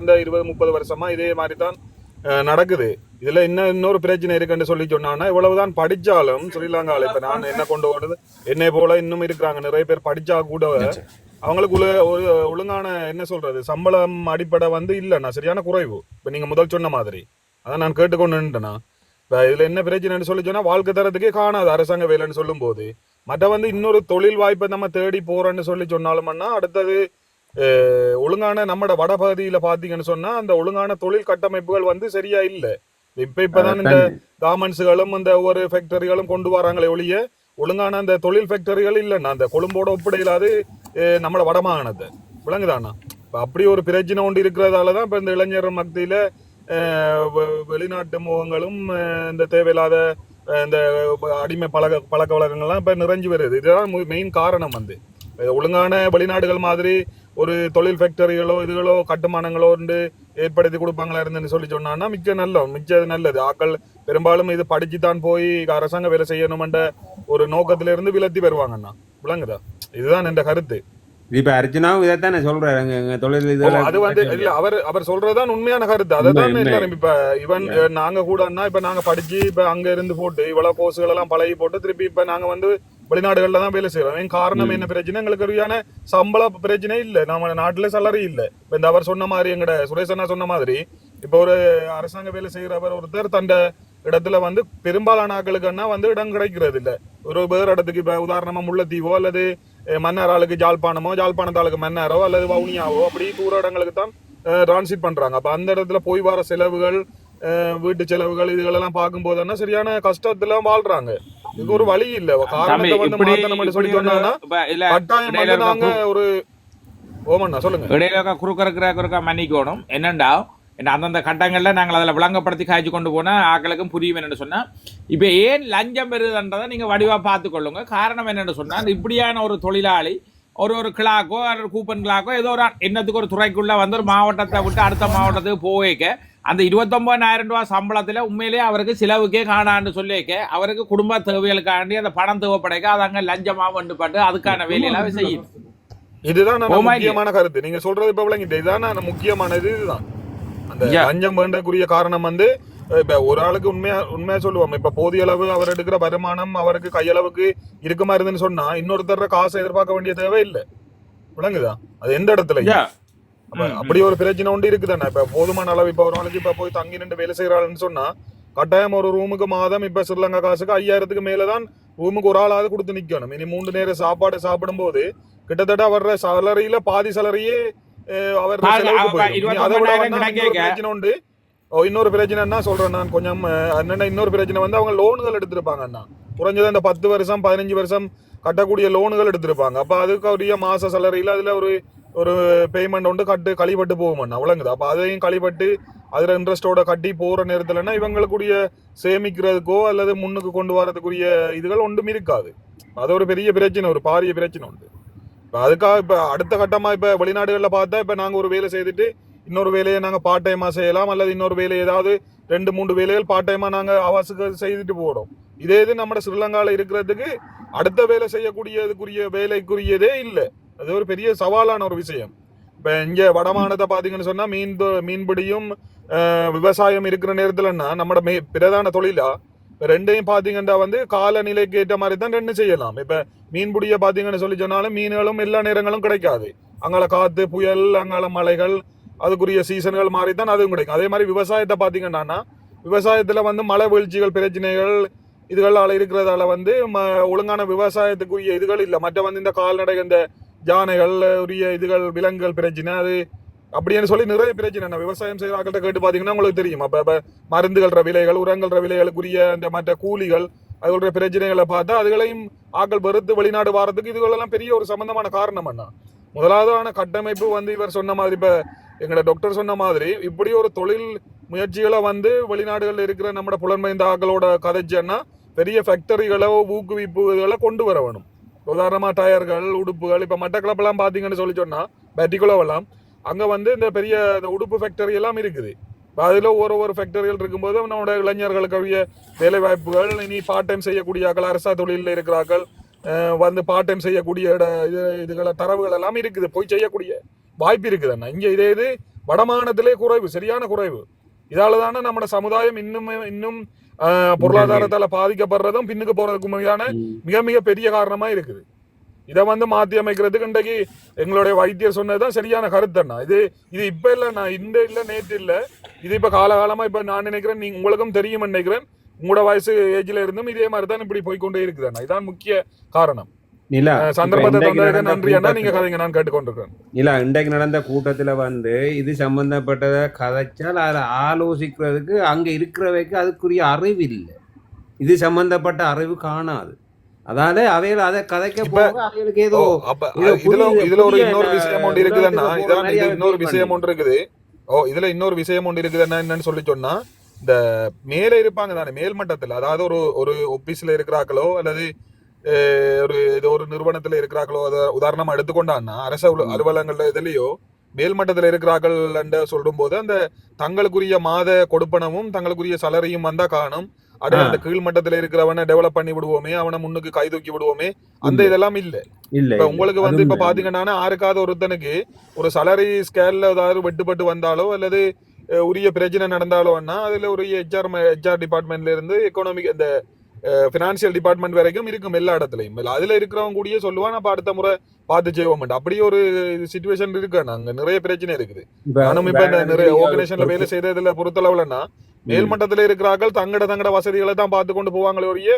அந்த இருபது முப்பது வருஷமா இதே மாதிரி தான் நடக்குது. இதுல இன்னும் இன்னொரு பிரச்சனை இருக்குன்னு சொல்லி சொன்னான்னா இவ்வளவுதான் படிச்சாலும் ஸ்ரீலங்கால இப்ப நான் என்ன கொண்டு போறது? என்னை போல இன்னும் இருக்கிறாங்க. நிறைய பேர் படிச்சா கூட அவங்களுக்கு ஒரு ஒழுங்கான என்ன சொல்றது சம்பளம் அடிப்படை வந்து இல்லைண்ணா சரியான குறைவு. இப்ப நீங்க முதல் சொன்ன மாதிரி. அதான் நான் கேட்டுக்கொண்டு நின்றுட்டேனா இப்ப இதுல என்ன பிரச்சனைன்னு சொல்லி சொன்னா வாழ்க்கை தரத்துக்கே காணாது அரசாங்க வேலைன்னு சொல்லும் போது மற்ற வந்து இன்னொரு தொழில் வாய்ப்பை நம்ம தேடி போறோம்னு சொல்லி சொன்னாலும்னா அடுத்தது ஒழுங்கான நம்மட வடபகுதியில பாத்தீங்கன்னு சொன்னா அந்த ஒழுங்கான தொழில் கட்டமைப்புகள் வந்து சரியா இல்ல. இப்ப இப்பதான் இந்த கார்மெண்ட்ஸுகளும் இந்த ஒவ்வொரு ஃபேக்டரிகளும் கொண்டு வராங்களே ஒழிய ஒழுங்கான அந்த தொழில் ஃபேக்டரிகள் இல்லைண்ணா அந்த கொழும்போட ஒப்பிடையிலாது நம்மள வடமாகாணத்தை. விளங்குதாண்ணா? இப்ப அப்படி ஒரு பிரச்சனை ஒன்று இருக்கிறதால தான் இப்ப இந்த இளைஞர் மத்தியில வெளிநாட்டு முகங்களும் இந்த தேவையில்லாத இந்த அடிமை பழக்க பழக்க வழக்கங்கள்லாம் இப்ப நிறைஞ்சு வருது. இதுதான் மெயின் காரணம் வந்து. ஒழுங்கான வெளிநாடுகள் மாதிரி ஒரு தொழில் ஃபேக்டரிகளோ இதுகளோ கட்டுமானங்களோ வந்து ஏற்படுத்தி கொடுப்பாங்களா இருந்துன்னு சொல்லி சொன்னான்னா மிக்க நல்ல மிச்ச நல்லது. ஆக்கள் பெரும்பாலும் இது படிச்சு தான் போய் அரசாங்க வேலை செய்யணுமென்ற ஒரு நோக்கத்துல இருந்து விலத்தி வருவாங்கண்ணா. விளங்குதா? இதுதான் என் கருத்து. இப்ப அர்ச்சனாவும் இதைத்தானே சொல்றாரு தொழில் இதெல்லாம் அது வந்து இல்ல அவர் அவர் சொல்றதுதான் உண்மையான கருத்து. அதான். எல்லாரும் இப்ப இவன் நாங்க கூடன்னா இப்ப நாங்க படிச்சு இப்ப அங்க இருந்து போட்டு இவ்வளவு கோர்ஸுகள் எல்லாம் பழகி போட்டு திருப்பி இப்ப நாங்க வந்து வெளிநாடுகள்ல தான் வேலை செய்யறோம் ஏன் காரணம் என்ன? பிரச்சனை எங்களுக்கு சரியான சம்பள பிரச்சனை இல்ல. நம்ம நாட்டுல salary இல்ல. இப்ப இந்த அவர் சொன்ன மாதிரி எங்கட சுரேஷ் சொன்ன மாதிரி இப்ப ஒரு அரசாங்க வேலை செய்யறவர் ஒருத்தர் தண்ட இடத்துல வந்து பெரும்பாலான ஆட்களுக்குன்னா வந்து இடம் கிடைக்கிறது இல்ல. ஒரு வேறு இடத்துக்கு இப்ப உதாரணமா முல்லைத்தீவோ அல்லது மன்னார் ஆளுக்கு ஜாழ்ப்பாணமோ ஜாழ்ப்பாணத்தாளுக்கு மன்னாரோ அல்லது வவுனியாவோ அப்படி தூர இடங்களுக்கு தான் டிரான்ஸ்லேட் பண்றாங்க. அப்ப அந்த இடத்துல போய் வர செலவுகள் வீட்டு செலவுகள் இதுகளெல்லாம் பார்க்கும்போது என்ன சரியான கஷ்டத்துல வாழ்றாங்க. இதுக்கு ஒரு வழி இல்ல. காரணத்தை வந்து இப்படி மாத்தணும்னு சொல்லி சொன்னாங்கன்னா கட்டாயம் வந்து நாங்க ஒரு ஓமண்ணா சொல்லுங்க. இடையில குறுக்க இருக்கிற குறுக்க மன்னிக்கணும். என்னண்டா? என்ன அந்தந்த கட்டங்கள்ல நாங்கள் அதில் விளங்கப்படுத்தி காய்ச்சி கொண்டு போனா ஆக்களுக்கும் புரியும் என்னன்னு சொன்னா இப்போ ஏன் லஞ்சம் பெறுதுன்றதை நீங்க வடிவா பார்த்துக்கொள்ளுங்க காரணம் என்னன்னு சொன்னா இப்படியான ஒரு தொழிலாளி ஒரு ஒரு கிளாக்கோ ஒரு கூப்பன் கிளாக்கோ ஏதோ ஒரு எண்ணத்துக்கு ஒரு துறைக்குள்ள வந்து ஒரு மாவட்டத்தை விட்டு அடுத்த மாவட்டத்துக்கு போவேக்க அந்த இருபத்தொன்பதாயிரம் ரூபாய் சம்பளத்துல உண்மையிலேயே அவருக்கு செலவுக்கே காணான்னு சொல்லிக்க அவருக்கு குடும்ப தேவைகளுக்காண்டி அந்த பணம் தேவைப்படைக்க அது அங்க லஞ்சமா வந்துப்பட்டு அதுக்கான வேலையெல்லாம் செய்யும். இதுதான் முக்கியமான கருத்து. நீங்க சொல்றது இப்ப விளங்கிட்டு இதுதான் முக்கியமானது இதுதான். அந்த. லஞ்சம் வேண்டக்கூடிய காரணம் வந்து இப்ப ஒரு ஆளுக்கு உண்மையா உண்மையா சொல்லுவோம். இப்ப போதிய அளவு அவர் எடுக்கிற வருமானம் அவருக்கு கையளவுக்கு இருக்குமா இருந்துன்னு சொன்னா இன்னொருத்தர காசை எதிர்பார்க்க வேண்டிய தேவை இல்லை விளங்குதா? அது எந்த இடத்துல? அப்படி ஒரு பிரச்சனை ஒன்று இருக்குதானே? இப்ப போதுமான அளவு இப்ப ஒரு நாளைக்கு இப்ப போய் தங்கி நின்று வேலை செய்யறாள்னு சொன்னா கட்டாயம் ஒரு ரூமுக்கு மாதம் இப்ப ஸ்ரீலங்கா காசுக்கு ஐயாயிரத்துக்கு மேலதான் ரூமுக்கு ஒரு ஆளாவது கொடுத்து நிக்கணும். இனி மூன்று நேரம் சாப்பாடு சாப்பிடும்போது கிட்டத்தட்ட வர்ற சலரியில பாதி சலரியே அவர் பாதி- அதை விட பிரச்சனை உண்டு. இன்னொரு பிரச்சனை என்ன சொல்றேன் நான்? கொஞ்சம் என்னன்னா இன்னொரு பிரச்சனை வந்து அவங்க லோன்கள் எடுத்திருப்பாங்க அண்ணா. குறைஞ்சது அந்த பத்து வருஷம் பதினஞ்சு வருஷம் கட்டக்கூடிய லோனுகள் எடுத்திருப்பாங்க. அப்ப அதுக்கு உரிய மாச சலரியில அதுல ஒரு ஒரு பேமெண்ட் வந்து கட்டு கழிப்பட்டு போகும் அவ்வளோங்குது அப்போ அதையும் கழிப்பட்டு அதில் இன்ட்ரெஸ்டோட கட்டி போகிற நேரத்தில்னா இவங்களுக்குரிய சேமிக்கிறதுக்கோ அல்லது முன்னுக்கு கொண்டு வரதுக்குரிய இதுகள் ஒன்றும் இருக்காது. அது ஒரு பெரிய பிரச்சனை ஒரு பாரிய பிரச்சனை உண்டு. இப்போ அதுக்காக இப்போ அடுத்த கட்டமாக இப்போ வெளிநாடுகளில் பார்த்தா இப்போ நாங்கள் ஒரு வேலை செய்துட்டு இன்னொரு வேலையை நாங்கள் பார்ட் டைமாக செய்யலாம் அல்லது இன்னொரு வேலை ஏதாவது ரெண்டு மூன்று வேலைகள் பார்ட் டைமாக நாங்கள் ஆவாசுக்கு செய்துட்டு போகிறோம் இதே இது நம்ம ஸ்ரீலங்காவில் இருக்கிறதுக்கு அடுத்த வேலை செய்யக்கூடியதுக்குரிய வேலைக்குரியதே இல்லை. அது ஒரு பெரிய சவாலான ஒரு விஷயம். இப்போ இங்கே வடமானத்தை பார்த்தீங்கன்னு சொன்னால் மீன் தொ- மீன்பிடியும் விவசாயம் இருக்கிற நேரத்தில்னா நம்மட மே பிரதான தொழிலா இப்போ ரெண்டையும் பார்த்தீங்கன்னா வந்து காலநிலைக்கு ஏற்ற மாதிரி தான் ரெண்டு செய்யலாம். இப்போ மீன்பிடிய பார்த்தீங்கன்னு சொல்லி சொன்னாலும் மீன்களும் எல்லா நேரங்களும் கிடைக்காது. அங்கால காற்று புயல் அங்கால மலைகள் அதுக்குரிய சீசன்கள் மாதிரி தான் அதுவும் கிடைக்கும். அதே மாதிரி விவசாயத்தை பார்த்தீங்கன்னா விவசாயத்தில் வந்து மழை வீழ்ச்சிகள் பிரச்சனைகள் இதுகளால் இருக்கிறதால வந்து ம- ஒழுங்கான விவசாயத்துக்குரிய இதுகள் இல்லை. மற்ற வந்து இந்த கால்நடை இந்த யானைகள் உரிய இதுகள் விலங்குகள் பிரச்சனை அது அப்படின்னு சொல்லி நிறைய பிரச்சனை. என்ன விவசாயம் செய்கிற ஆட்கள்கிட்ட கேட்டு பார்த்தீங்கன்னா உங்களுக்கு தெரியும். அப்போ இப்போ மருந்துகள்ற விலைகள் உரங்கள்ற விலைகளுக்குரிய இந்த மற்ற கூலிகள் அதுகளுடைய பிரச்சனைகளை பார்த்தா அதுகளையும் ஆக்கள் வெறுத்து வெளிநாடு வாரத்துக்கு இதுகளெல்லாம் பெரிய ஒரு சம்பந்தமான காரணம் என்ன முதலாவதான கட்டமைப்பு வந்து இவர் சொன்ன மாதிரி இப்போ எங்களை டாக்டர் சொன்ன மாதிரி இப்படி ஒரு தொழில் முயற்சிகளை வந்து வெளிநாடுகளில் இருக்கிற நம்ம புலன்மைந்த ஆக்களோட கதைச்சேன்னா பெரிய ஃபேக்டரிகளோ ஊக்குவிப்பு இதுகளை கொண்டு வர வேணும். உதாரணமாக டயர்கள் உடுப்புகள் இப்போ மட்டக்களப்பெல்லாம் பார்த்தீங்கன்னு சொல்லி சொன்னால் பெட்டிகுலோவெல்லாம் அங்கே வந்து இந்த பெரிய இந்த உடுப்பு ஃபேக்டரி எல்லாம் இருக்குது. இப்போ அதில் ஒரு ஒரு ஃபேக்டரிகள் இருக்கும்போது நம்மளோட இளைஞர்களுக்கு வேலை வாய்ப்புகள் இனி பார்ட் டைம் செய்யக்கூடிய ஆக்கள் அரசா தொழிலில் இருக்கிறார்கள் வந்து பார்ட் டைம் செய்யக்கூடிய இட இது இதுகளை தரவுகள் எல்லாம் இருக்குது போய் செய்யக்கூடிய வாய்ப்பு இருக்குது அண்ணா இங்கே இதே இது வடமாகாணத்திலே குறைவு சரியான குறைவு. இதால தானே நம்ம சமுதாயம் இன்னும் இன்னும் பொருளாதாரத்தால பாதிக்கப்படுறதும் பின்னுக்கு போறதுக்கு முறையான மிக மிக பெரிய காரணமா இருக்குது. இதை வந்து மாத்தி அமைக்கிறதுக்கு இன்றைக்கு எங்களுடைய வைத்தியர் சொன்னதுதான் சரியான கருத்தண்ணா இது இது இப்ப இல்ல நான் இந்த இல்ல நேற்று இல்ல. இது இப்ப காலகாலமா இப்ப நான் நினைக்கிறேன் நீங்க உங்களுக்கும் தெரியும் நினைக்கிறேன். உங்களோட வயசு ஏஜ்ல இருந்தும் இதே மாதிரி தான் இப்படி போய்க்கொண்டே இருக்குதுண்ணா இதான் முக்கிய காரணம். நிலா சந்தர்ப்பத்தை நன்றி அண்ணா? நீங்க கதைங்க நான் கேட்டுக்கொண்டிருக்கேன். இல்ல இன்றைக்கு நடந்த கூட்டத்துல வந்து இது சம்பந்தப்பட்டதை கதைச்சால் அதை ஆலோசிக்கிறதுக்கு அங்க இருக்கிறவைக்கு அதுக்குரிய அறிவு இல்லை. இது சம்பந்தப்பட்ட அறிவு காணாது. அதால அவைகள் அதை கதைக்க போக அவைகளுக்கு ஏதோ இதுல இதுல ஒரு இன்னொரு விஷயம் ஒன்று இருக்குதுன்னா இதான் இன்னொரு விஷயம். ஒன்று இருக்குது. ஓ இதுல இன்னொரு விஷயம் ஒன்று இருக்குதுன்னா என்னன்னு சொல்லி சொன்னா இந்த மேலே இருப்பாங்க தானே மேல் மட்டத்துல அதாவது ஒரு ஒரு ஆபீஸ்ல இருக்கிறாங்களோ அல்லது ஒரு ஏதோ ஒரு நிறுவனத்துல இருக்கிறாங்களோ அதை உதாரணமா எடுத்துக்கொண்டான்னா அரசு அலுவல- அலுவலகங்கள்ல இதுலயோ மேல்மட்டத்தில் இருக்கிறார்கள் என்று சொல்லும் போது அந்த தங்களுக்குரிய மாத கொடுப்பனமும் தங்களுக்குரிய சலரியும் வந்தா காணும் அடுத்து அந்த கீழ்மட்டத்துல இருக்கிறவனை டெவலப் பண்ணி விடுவோமே அவனை முன்னுக்கு கை தூக்கி விடுவோமே அந்த. இதெல்லாம் இல்ல இப்ப. உங்களுக்கு வந்து இப்ப. பாத்தீங்கன்னா ஆருக்காவது ஒருத்தனுக்கு ஒரு சலரி ஸ்கேல்ல ஏதாவது வெட்டுப்பட்டு வந்தாலோ அல்லது உரிய பிரச்சனை நடந்தாலோன்னா அதுல ஒரு ஹெச்ஆர் ஹெச்ஆர் டிபார்ட்மெண்ட்ல இருந்து எக்கனாமிக் இந்த பினான்சியல் டிபார்ட்மெண்ட் வரைக்கும் இருக்கும் எல்லா இடத்துலயும். இல்ல அதுல இருக்கிறவங்க கூடயே சொல்லுவான் அப்ப அடுத்த முறை பார்த்து செய்வோம். அப்படி ஒரு சுச்சுவேஷன் இருக்கு. அங்க நிறைய பிரச்சனை இருக்குது. நானும் இப்ப நிறைய ஆர்கனைசேஷன்ல வேலை செய்யறதுல பொறுத்தளவுலன்னா மேல்மட்டத்துல இருக்கிறார்கள் தங்கட தங்கட வசதிகளை தான் பார்த்து கொண்டு போவாங்களே ஒழிய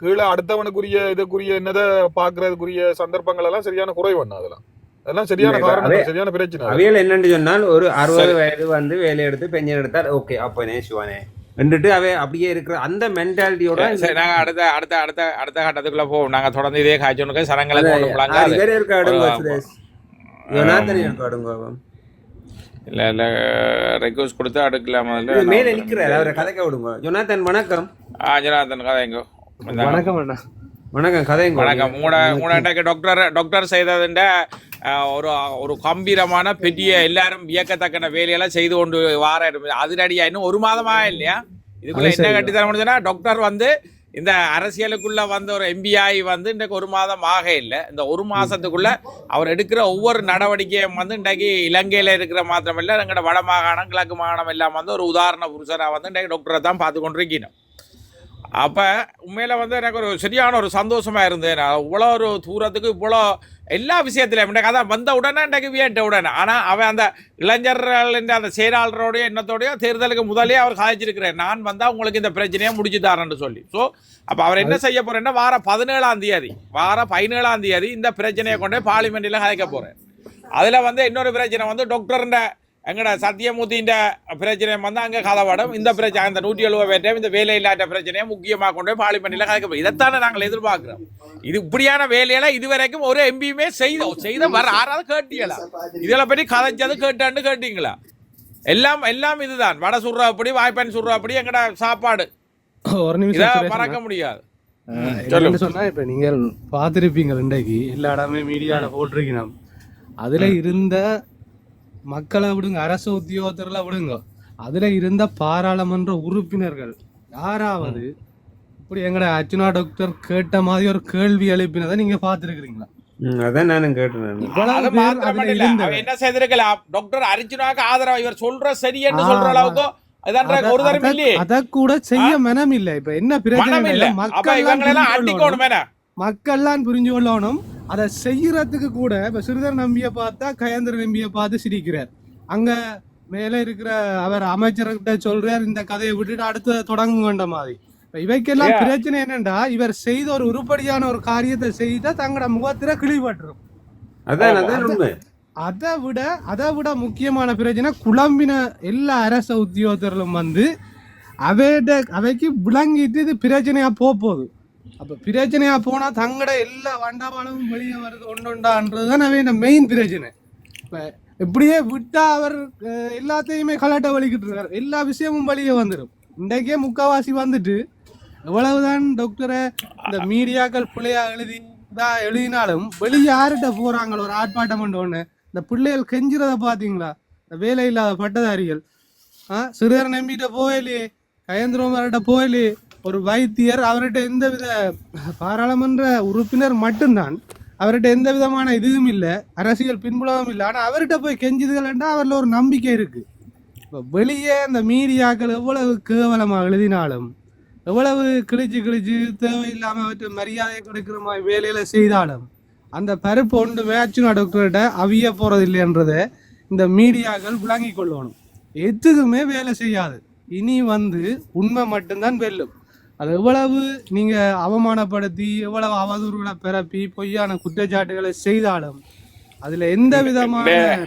கீழே அடுத்தவனுக்குரிய இதுக்குரிய என்னதை பாக்குறதுக்குரிய சந்தர்ப்பங்கள் எல்லாம் சரியான குறைவண்ணா அதெல்லாம். அதெல்லாம் சரியான காரணம் சரியான பிரச்சனை. அவைகள் என்னன்னு சொன்னால் ஒரு அறுபது. வயது வந்து வேலை எடுத்து பெஞ்சன் எடுத்தால் ஓகே அப்பனே சிவானே. வந்துட்டு அவை அப்படியே இருக்கிற அந்த மென்டாலிட்டியோட சரி நாங்க அடுத்த அடுத்த அடுத்த அடுத்த கட்டத்துக்குள்ள போவோம். நாங்க தொடர்ந்து இதே காய்ச்சலுக்கு சரங்களை இவர் இருக்காடுங்க ஒரு- சுரேஷ். யோனாத்தன் இருக்காடுங்க இல்ல இல்ல ரெக்வஸ்ட் கொடுத்து அடுக்கலாம் முதல்ல இது மேல நிக்கிறாரு அவரை கதைக்க விடுங்க. ஜொனாத்தன் வணக்கம். ஆ ஜனார்தன் கதைங்கோ. வணக்கம். அண்ணா. வணக்கம் கதைங்க. வணக்கம். உங்களோட உங்களோட டாக்டர் டாக்டர் செய்ததுண்ட ஒரு ஒரு கம்பீரமான பெரிய எல்லாரும் வியக்கத்தக்கன வேலையெல்லாம் செய்து கொண்டு வார அதிரடியா இன்னும் ஒரு மாதமா இல்லையா? இதுக்குள்ள என்ன தர முடியுதுன்னா டாக்டர் வந்து இந்த அரசியலுக்குள்ள வந்த ஒரு எம்பிஐ வந்து இன்றைக்கு ஒரு மாதம் ஆக இல்லை. இந்த ஒரு மாசத்துக்குள்ள அவர் எடுக்கிற ஒவ்வொரு நடவடிக்கையும் வந்து இன்றைக்கு இலங்கையில இருக்கிற மாத்திரம் இல்லை எங்களோட வட மாகாணம் கிழக்கு மாகாணம் எல்லாம் வந்து ஒரு உதாரண புருஷரா வந்து இன்றைக்கு டாக்டரை தான் பார்த்து கொண்டிருக்கணும். அப்ப உண்மையில வந்து எனக்கு ஒரு சரியான ஒரு சந்தோஷமா இருந்தது நான் இவ்வளோ ஒரு தூரத்துக்கு இவ்வளோ எல்லா விஷயத்திலையும் இன்றைக்கு அதான் வந்த உடனே இன்றைக்கு வியட்ட உடனே. ஆனா அவன் அந்த இளைஞர்கள் அந்த செயலாளரோடைய எண்ணத்தோடய தேர்தலுக்கு முதலே அவர் காய்ச்சிருக்கிறேன் நான் வந்தா உங்களுக்கு இந்த பிரச்சனையை முடிச்சு தரேன்னு சொல்லி. ஸோ அப்ப அவர் என்ன செய்ய போறேன்னா வார பதினேழாம் தேதி வார பதினேழாம் தேதி இந்த பிரச்சனையை கொண்டு போய் பார்லிமெண்ட்ல கதைக்க போறேன். அதுல வந்து இன்னொரு பிரச்சனை வந்து டாக்டர்ன்ற எங்கட சத்தியமூர்த்தின்ற பிரச்சனை வந்து அங்க கதவாடம் இந்த பிரச்சனை அந்த நூற்றி எழுபது பேர்ட்டையும் இந்த வேலை இல்லாத பிரச்சனையை முக்கியமாக கொண்டு போய் பார்லிமெண்ட்ல கதைக்க போறோம் இதைத்தானே நாங்கள் எதிர்பார்க்கிறோம். இது இப்படியான வேலையில இதுவரைக்கும் ஒரு எம்பியுமே செய்த செய்த வர ஆறாவது கேட்டீங்களா இதெல்லாம் பற்றி கதைச்சது கேட்டான்னு கேட்டீங்களா? எல்லாம் எல்லாம் இதுதான். வடை சுடுறா அப்படி வாய்ப்பன் சுடுறா அப்படி எங்கட சாப்பாடு? ஒரு இதை மறக்க. முடியாது. சொன்னா இப்ப நீங்கள் பார்த்திருப்பீங்க இன்றைக்கு எல்லா இடமே மீடியால போட்டிருக்கணும் அதுல இருந்த மக்களை விடுங்க அரசு உத்தியோகத்தர்ல விடுங்க. அதுல இருந்த பாராளுமன்ற உறுப்பினர்கள் யாராவது இப்படி எங்கட அர்ச்சுனா டாக்டர் கேட்ட மாதிரி ஒரு கேள்வி எழுப்பினதை நீங்க பார்த்திருக்கிறீங்களா? ம், அதான் நானும் கேட்டேன் என்ன செய்திருக்கலாம் டாக்டர் அர்ஜுனாக்கு ஆதரவு இவர் சொல்ற சரி என்று ஆ, சொல்ற அளவுக்கு அதான் அத- கூட செய்ய மனம் இல்ல இப்ப என்ன பிரச்சனை என்ன மக்கள்லாம் புரிஞ்சு கொள்ளணும். அதை செய்யறதுக்கு கூட இப்ப சிறிதர் நம்பிய பார்த்தா கயந்திர நம்பிய பார்த்து சிரிக்கிறார். அங்க மேல இருக்கிற அவர் அமைச்சர்கிட்ட சொல்றார் இந்த கதையை விட்டுட்டு அடுத்து தொடங்குங்கன்ற மாதிரி. இப்ப இவைக்கெல்லாம். பிரச்சனை என்னண்டா இவர் செய்த ஒரு உருப்படியான ஒரு காரியத்தை செய்தா தங்களோட முகத்துல கிழிபட்டுரும் அதை விட அதை விட முக்கியமான பிரச்சனை குழம்பின எல்லா அரச உத்தியோகத்தர்களும் வந்து அவைட அவைக்கு விளங்கிட்டு இது பிரச்சனையா போக போகுது. அப்ப பிரச்சனையா போனா தங்கட எல்லா வண்டாபாலமும் வெளியே வருது ஒன்றுண்டான்றது தான் அவையோட மெயின் பிரச்சனை. இப்ப இப்படியே விட்டா அவர் எல்லாத்தையுமே கலாட்ட வலிக்கிட்டு இருக்காரு. எல்லா விஷயமும் வழியே வந்துடும் இன்றைக்கே முக்காவாசி வந்துட்டு எவ்வளவுதான் டாக்டரை இந்த மீடியாக்கள் பிள்ளையா எழுதி தான் எழுதினாலும் வெளியே யார்கிட்ட போறாங்களோ ஒரு ஆர்ப்பாட்டம் ஒன்று இந்த பிள்ளைகள் கெஞ்சுறத பாத்தீங்களா? இந்த வேலை இல்லாத பட்டதாரிகள். ஆ சிறுவர் நம்பிட்ட போயிலே கயந்திரம் வரட்ட போயிலே ஒரு வைத்தியர் அவர்கிட்ட எந்த வித பாராளுமன்ற உறுப்பினர் மட்டும்தான். அவர்கிட்ட எந்த விதமான இதுவும் இல்லை. அரசியல் பின்புலமும் இல்லை. ஆனால் அவர்கிட்ட போய் கெஞ்சுதுகள்ன்றா அவரில் ஒரு நம்பிக்கை இருக்கு. இப்போ வெளியே அந்த மீடியாக்கள் எவ்வளவு கேவலமாக எழுதினாலும் எவ்வளவு கிழிச்சு கிழிச்சு தேவையில்லாமல் அவற்றை மரியாதை கொடுக்கிற மாதிரி வேலையில செய்தாலும் அந்த பருப்பு ஒன்று வேச்சுனா டாக்டர்கிட்ட அவிய போறது இந்த மீடியாக்கள் விளங்கி கொள்ளணும். எதுக்குமே வேலை செய்யாது. இனி வந்து உண்மை மட்டும்தான் வெல்லும். அது எவ்வளவு நீங்க அவமானப்படுத்தி எவ்வளவு அவதூறுகளை பிறப்பி பொய்யான குற்றச்சாட்டுகளை செய்தாலும் அதுல எந்த விதமான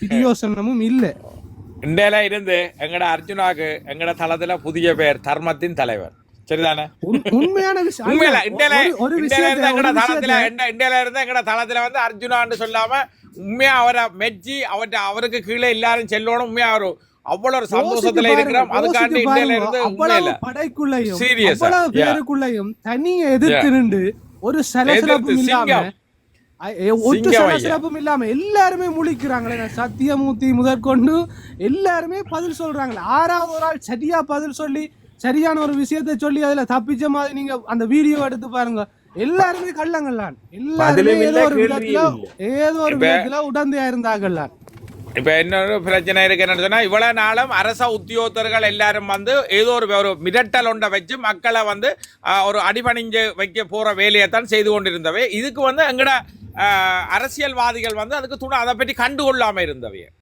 பிரியோசனமும் இல்லை. இந்தியால இருந்து எங்கட அர்ஜுனாக்கு எங்கட தளத்துல புதிய பேர் தர்மத்தின் தலைவர். சரிதானே? உண்- உண்மையான விஷயம் உண்மையில விஷயத்தை இருந்து எங்கட தளத்துல இந்தியால இருந்து எங்கட தளத்துல வந்து அர்ஜுனான்னு சொல்லாம உண்மையா அவரை மெச்சி அவர்ட்ட அவருக்கு கீழே எல்லாரும் செல்லணும் உண்மையா அவரு அவ்வளவு ஒரு சந்தோஷத்துல இருக்கிறோம். அதுக்காண்டி இந்தியால. இருந்து அவ்வளவு படைக்குள்ளையும் ஆ? அவ்வளவு. பேருக்குள்ளையும் தனியை எதிர்த்து நின்று ஒரு சலசலப்பும் எதிர்த்து இல்லாம ஒட்டு. சலசலப்பும் இல்லாம எல்லாருமே முழிக்கிறாங்களே சத்தியமூர்த்தி முதற்கொண்டு எல்லாருமே பதில் சொல்றாங்களே. ஆறாவது ஒரு ஆள் சரியா பதில் சொல்லி சரியான ஒரு விஷயத்தை சொல்லி அதுல தப்பிச்ச மாதிரி நீங்க அந்த வீடியோ எடுத்து பாருங்க. எல்லாருமே கள்ளங்கள்லான் எல்லாருமே ஏதோ இல்லை, ஒரு விதத்துல ஏதோ ஒரு விதத்துல உடந்தையா இருந்தாங்கள்லான் இப்போ இன்னொரு பிரச்சனை இருக்கு என்னன்னு இவ்வளோ நாளும் அரச உத்தியோகத்தர்கள் எல்லாரும் வந்து ஏதோ ஒரு ஒரு மிரட்டல் ஒன்றை வச்சு மக்களை வந்து ஒரு அடிபணிஞ்சு வைக்க போகிற வேலையை தான் செய்து கொண்டிருந்தவை இதுக்கு வந்து எங்கட அரசியல்வாதிகள் வந்து அதுக்கு துணை அதை பற்றி கண்டுகொள்ளாமல் இருந்தவை